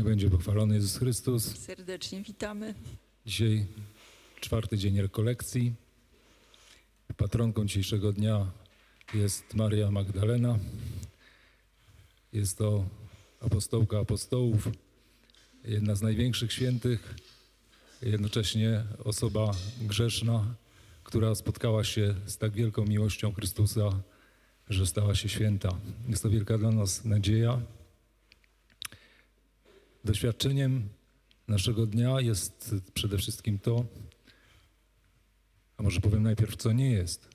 Niech będzie pochwalony Jezus Chrystus. Serdecznie witamy. Dzisiaj czwarty dzień rekolekcji. Patronką dzisiejszego dnia jest Maria Magdalena. Jest to apostołka apostołów, jedna z największych świętych, jednocześnie osoba grzeszna, która spotkała się z tak wielką miłością Chrystusa, że stała się święta. Jest to wielka dla nas nadzieja. Doświadczeniem naszego dnia jest przede wszystkim to, a może powiem najpierw, co nie jest.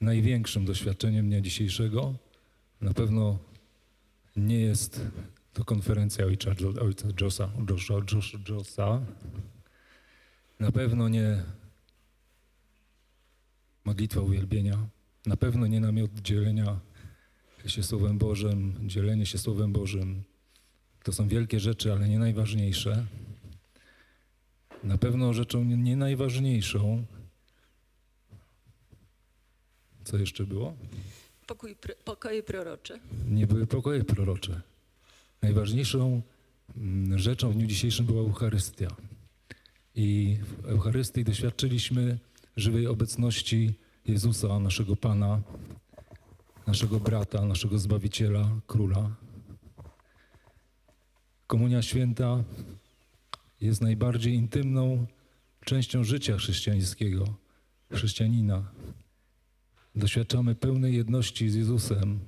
Największym doświadczeniem dnia dzisiejszego na pewno nie jest to konferencja ojca, ojca Josa, Josha, Josh, Josa. Na pewno nie modlitwa uwielbienia. Na pewno nie namiot dzielenia się Słowem Bożym, dzielenie się Słowem Bożym. To są wielkie rzeczy, ale nie najważniejsze. Na pewno rzeczą nie- nie najważniejszą. Co jeszcze było? Pokój, pokoje prorocze. Nie były pokoje prorocze. Najważniejszą mm, rzeczą w dniu dzisiejszym była Eucharystia. I w Eucharystii doświadczyliśmy żywej obecności Jezusa, naszego Pana, naszego brata, naszego Zbawiciela, Króla. Komunia Święta jest najbardziej intymną częścią życia chrześcijańskiego, chrześcijanina. Doświadczamy pełnej jedności z Jezusem.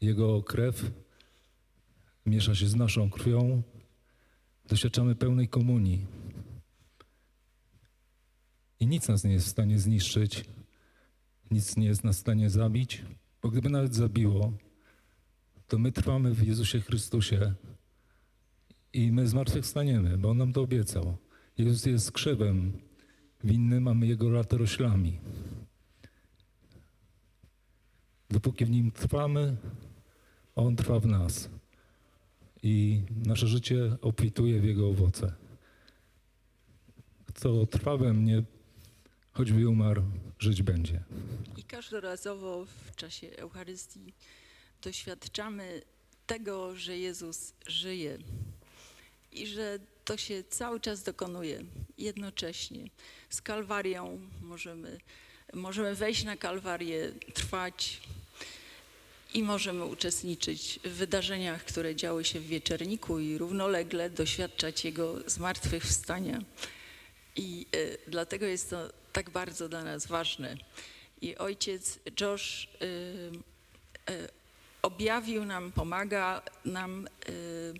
Jego krew miesza się z naszą krwią. Doświadczamy pełnej komunii. I nic nas nie jest w stanie zniszczyć, nic nie jest nas w stanie zabić, bo gdyby nawet zabiło, to my trwamy w Jezusie Chrystusie i my zmartwychwstaniemy, bo On nam to obiecał. Jezus jest krzewem winnym, a my Jego latoroślami. Dopóki w Nim trwamy, On trwa w nas. I nasze życie obfituje w Jego owoce. Kto trwa we mnie, choćby umarł, żyć będzie. I każdorazowo w czasie Eucharystii doświadczamy tego, że Jezus żyje i że to się cały czas dokonuje jednocześnie. Z Kalwarią możemy, możemy wejść na Kalwarię, trwać i możemy uczestniczyć w wydarzeniach, które działy się w Wieczerniku i równolegle doświadczać Jego zmartwychwstania. I e, dlatego jest to tak bardzo dla nas ważne. I ojciec Josh y, y, objawił nam, pomaga nam y,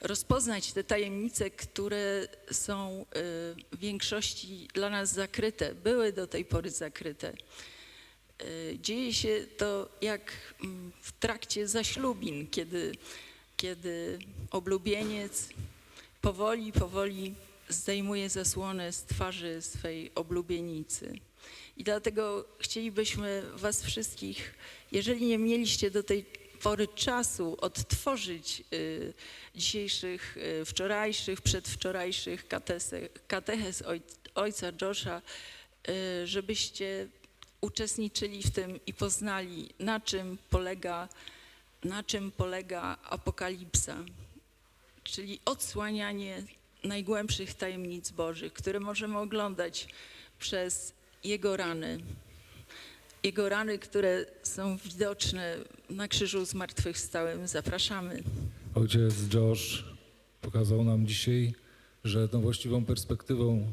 rozpoznać te tajemnice, które są y, w większości dla nas zakryte, były do tej pory zakryte. Y, Dzieje się to jak mm, w trakcie zaślubin, kiedy, kiedy oblubieniec powoli, powoli zdejmuje zasłonę z twarzy swej oblubienicy. I dlatego chcielibyśmy Was wszystkich, jeżeli nie mieliście do tej pory czasu odtworzyć y, dzisiejszych, y, wczorajszych, przedwczorajszych katese, katechez oj, ojca Josha, y, żebyście uczestniczyli w tym i poznali, na czym polega, na czym polega apokalipsa, czyli odsłanianie najgłębszych tajemnic Bożych, które możemy oglądać przez Jego rany. Jego rany, które są widoczne na krzyżu zmartwychwstałym. Zapraszamy. Ojciec Josh pokazał nam dzisiaj, że tą właściwą perspektywą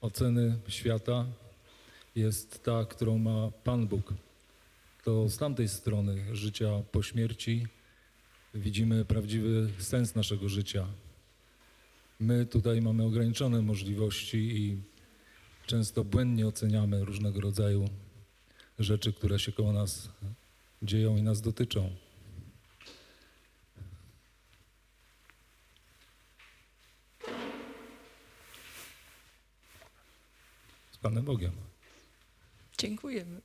oceny świata jest ta, którą ma Pan Bóg. To z tamtej strony życia po śmierci widzimy prawdziwy sens naszego życia. My tutaj mamy ograniczone możliwości i często błędnie oceniamy różnego rodzaju rzeczy, które się koło nas dzieją i nas dotyczą. Z Panem Bogiem. Dziękujemy.